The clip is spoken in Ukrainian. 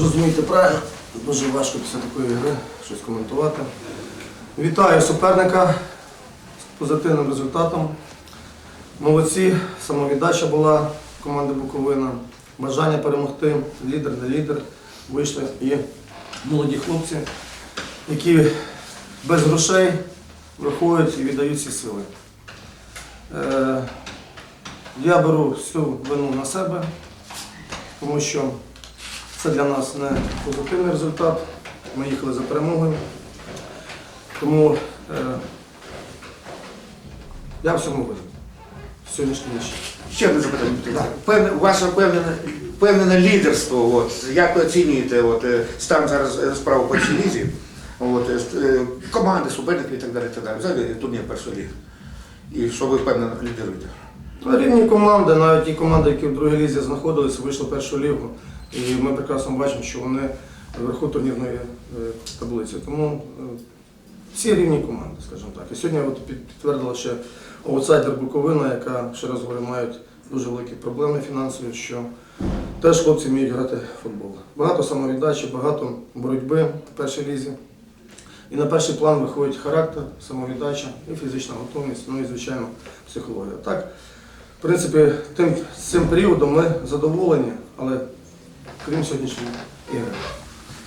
зрозуміти правильно. Дуже важко після такої гри щось коментувати. Вітаю суперника з позитивним результатом. Молодці, самовіддача була команди Буковина, бажання перемогти, лідер не лідер. Вийшли і молоді хлопці, які без грошей виходять і віддають ці сили. Е, я беру всю вину на себе, тому що це для нас не позитивний результат. Ми їхали за перемогою. Тому е, я всьому винен. Сьогоднішній ніч. Ще одне запитання. Певне, ваше впевнене, впевнене лідерство, от, як ви оцінюєте от, е, стан зараз е, справ по цій лізі, от, е, е, команди, суперники і так далі, і так далі. Взагалі турнір першої ліги. І що ви впевнено лідеруєте? Ну, Рівні команди, навіть ті команди, які в другій лізі знаходилися, вийшли в першу лігу. І ми прекрасно бачимо, що вони вверху турнірної е, таблиці. Тому е, всі рівні команди, скажімо так. І сьогодні от підтвердила ще аутсайдер Буковина, яка, ще раз говорю, мають дуже великі проблеми фінансові, що теж хлопці вміють грати в футбол. Багато самовіддачі, багато боротьби в першій лізі. І на перший план виходить характер, самовіддача і фізична готовність, ну і, звичайно, психологія. Так, в принципі, тим, цим періодом ми задоволені, але 그림 써주시면 예.